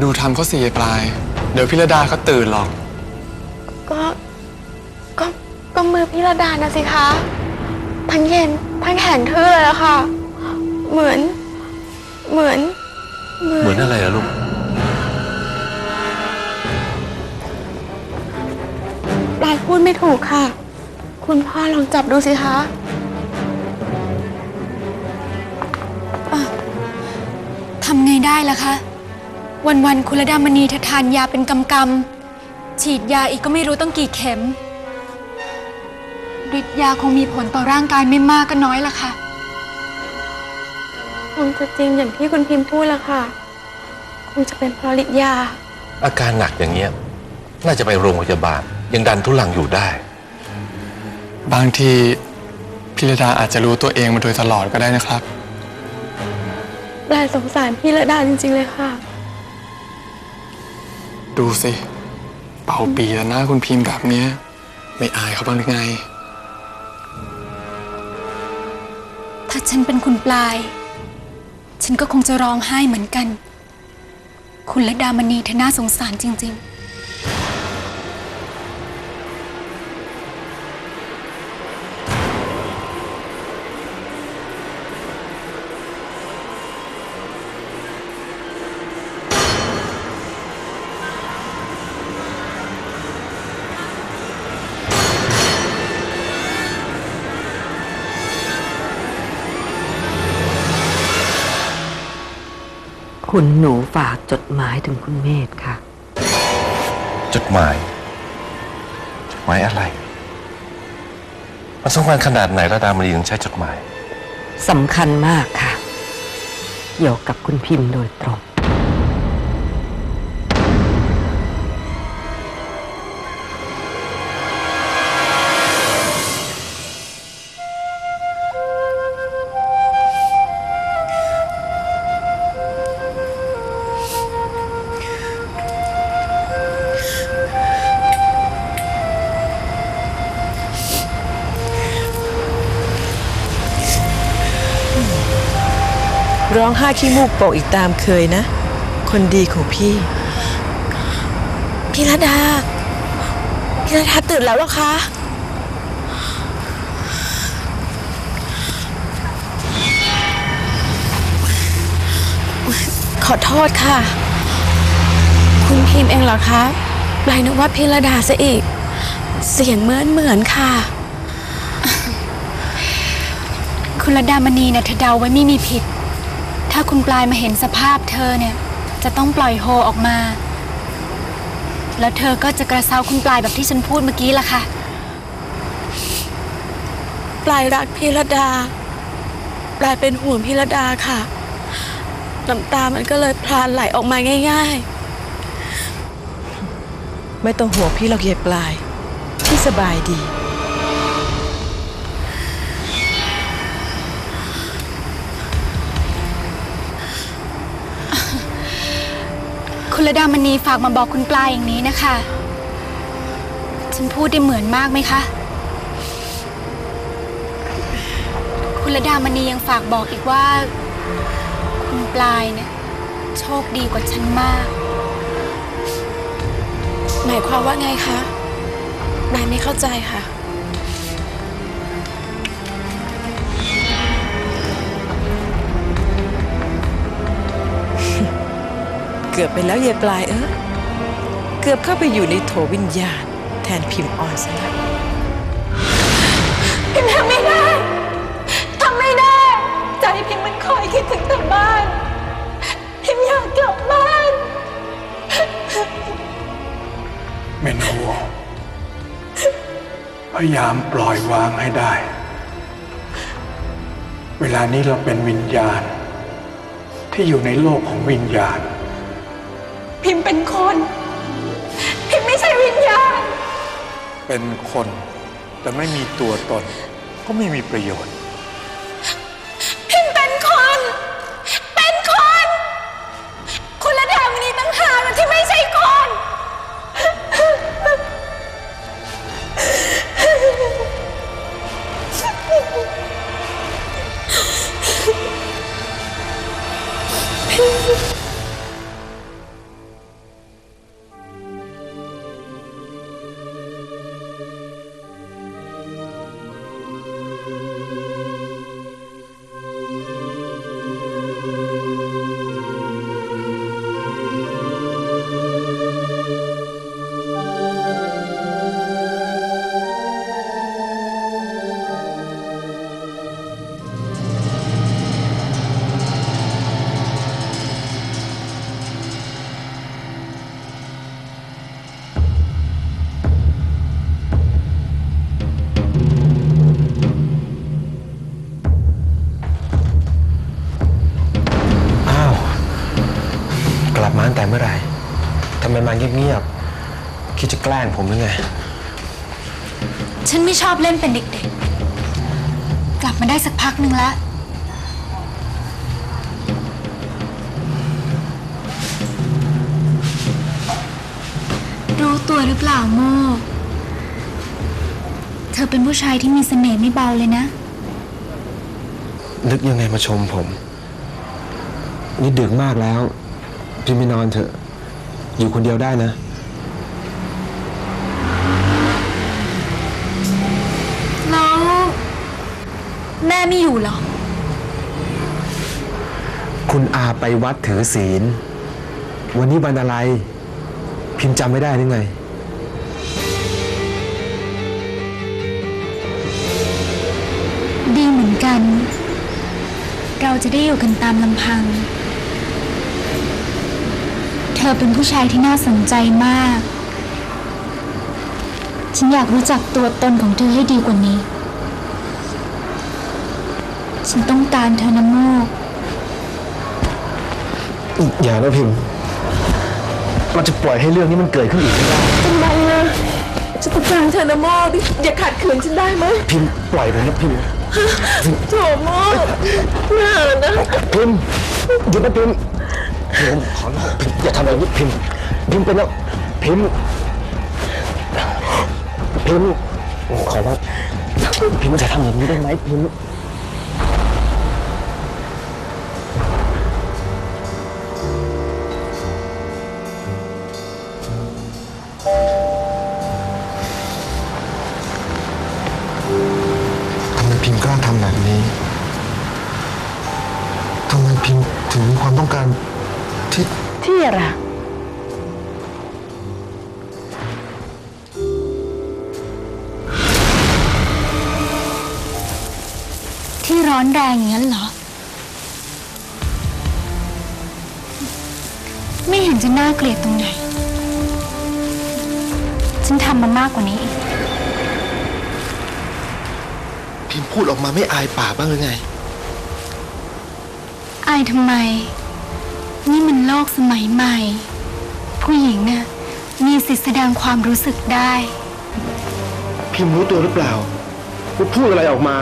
ดูทำเขาเสียปลาย เดี๋ยวพิรดาเขาตื่นหรอก ก็ก็ก็มือพี่ระดานะสิคะทั้งเย็นทั้งแข็งทื่อเลยอะค่ะ เหมือน เหมือน เหมือนอะไรอะลูก ปลายพูดไม่ถูกค่ะ คุณพ่อลองจับดูสิคะทำไงได้ล่ะคะ วันๆคุณระดามณีเธอทานยาเป็นกำกำๆฉีดยาอีกก็ไม่รู้ต้องกี่เข็มฤทธิ์ยาคงมีผลต่อร่างกายไม่มากก็น้อยล่ะค่ะ คงจะจริงอย่างที่คุณพิมพ์พูดละค่ะ คงจะเป็นเพราะฤทธิ์ยา อาการหนักอย่างเงี้ย น่าจะไปโรงพยาบาล ยังดันทุลังอยู่ได้ บางทีพิรดาอาจจะรู้ตัวเองมาโดยตลอดก็ได้นะครับปลายสงสารพี่ระดาจริงๆเลยค่ะ ดูสิ เป่าปีแต่หน้าคุณพิมพ์แบบเนี้ย ไม่อายเขาบ้างหรือไง ถ้าฉันเป็นคุณปลาย ฉันก็คงจะร้องไห้เหมือนกัน คุณละดามณีเธอน่าสงสารจริง ๆ คุณหนูฝากจดหมายถึงคุณเมธค่ะ จดหมาย จดหมายอะไร มันสำคัญขนาดไหนระดามณีถึงใช้จดหมาย สำคัญมากค่ะ เกี่ยวกับคุณพิมพ์โดยตรง ร้องไห้ขี้มูกโปะอีกตามเคยนะ คนดีของพี่ พี่ระดา พี่ระดาตื่นแล้วเหรอคะขอโทษค่ะ คุณพิมพ์เองเหรอคะปลายนึกว่าพี่ระดาซะอีก เสียงเหมือนเหมือนค่ะ คุณระดามณีเนี่ยเธอเดาไว้ไม่มีผิด ถ้าคุณปลายมาเห็นสภาพเธอเนี่ย จะต้องปล่อยโฮออกมา แล้วเธอก็จะกระเซาคุณปลายแบบที่ฉันพูดเมื่อกี้ล่ะค่ะ ปลายรักพี่ระดา ปลายเป็นห่วงพี่ระดาค่ะ น้ำตามันก็เลยพลานไหลออกมาง่ายไม่ต้องห่วงพี่หรอกเยายปลาย พี่สบายดี คุณระดามณีฝากมาบอกคุณปลายอย่างนี้นะคะ ฉันพูดได้เหมือนมากไหมคะ คุณระดามณียังฝากบอกอีกว่า คุณปลายเนี่ยโชคดีกว่าฉันมาก หมายความว่าไงคะปลายไม่เข้าใจค่ะ เกือบไปแล้วเยายปลายเออเกือบเข้าไปอยู่ในโถวิญญาณ แทนพิมพ์ออนซะแล้วพิมทำไม่ได้ทำไม่ได้ ใจพิมมันคอยคิดถึงแต่บ้าน พิมอยากกลับบ้าน เมนโฮพยายามปล่อยวางให้ได้ เวลานี้เราเป็นวิญญาณ ที่อยู่ในโลกของวิญญาณ พิมเป็นคน พิมไม่ใช่วิญญาณ เป็นคน แต่ไม่มีตัวตน ก็ไม่มีประโยชน์ ลับมาตั้งแต่เมื่อไหร่ทำไมมาเงียบๆคิดจะแกล้งผมหรือไง ฉันไม่ชอบเล่นเป็นเด็กๆ กลับมาได้สักพักหนึ่งแล้วรู้ตัวหรือเปล่าโมเธอเป็นผู้ชายที่มีเสน่ห์ไม่เบาเลยนะ นึกยังไงมาชมผม นี่ดึกมากแล้ว พี่ไม่นอนเถอะ อยู่คนเดียวได้นะ แล้ว แม่ไม่อยู่เหรอ คุณอาไปวัดถือศีล วันนี้วันอะไร พิมพ์จำไม่ได้หรือไง ดีเหมือนกัน เราจะได้อยู่กันตามลำพัง เธอเป็นผู้ชายที่น่าสนใจมาก ฉันอยากรู้จักตัวตนของเธอให้ดีกว่านี้ ฉันต้องการเธอนะโมก อย่านะพิมพ์ เราจะปล่อยให้เรื่องนี้มันเกิดขึ้นอีกไม่ได้ ทำไมอะฉันต้องการเธอนะโมกอย่าขัดขืนฉันได้ไหมพิมพ์ปล่อยผมนะพิมพ์ โถโมกน่านะ พิมพ์หยุดนะพิมพ์ ผมขอร้องพิมพ์อย่าทำอะไรนี้พิมพ์พิมพ์เป็นแล้วพิมพ์พิมพ์ขอว่าพิมพ์จะทำอย่างนี้ได้ไหมพิมพ์ทำไมพิมกล้าทำแบบนี้ ทำไมพิมพ์ถึงมีความต้องการ ที่ที่อะไรที่ร้อนแรงอย่างนั้นเหรอไม่เห็นจะน่าเกลียดตรงไหน ฉันทำมามากกว่านี้อีก พิมพ์พูดออกมาไม่อายปากบ้างหรือไง อายทำไม นี่มันโลกสมัยใหม่ ผู้หญิงน่ะมีสิทธิแสดงความรู้สึกได้ พิมรู้ตัวหรือเปล่าว่าพูดอะไรออกมา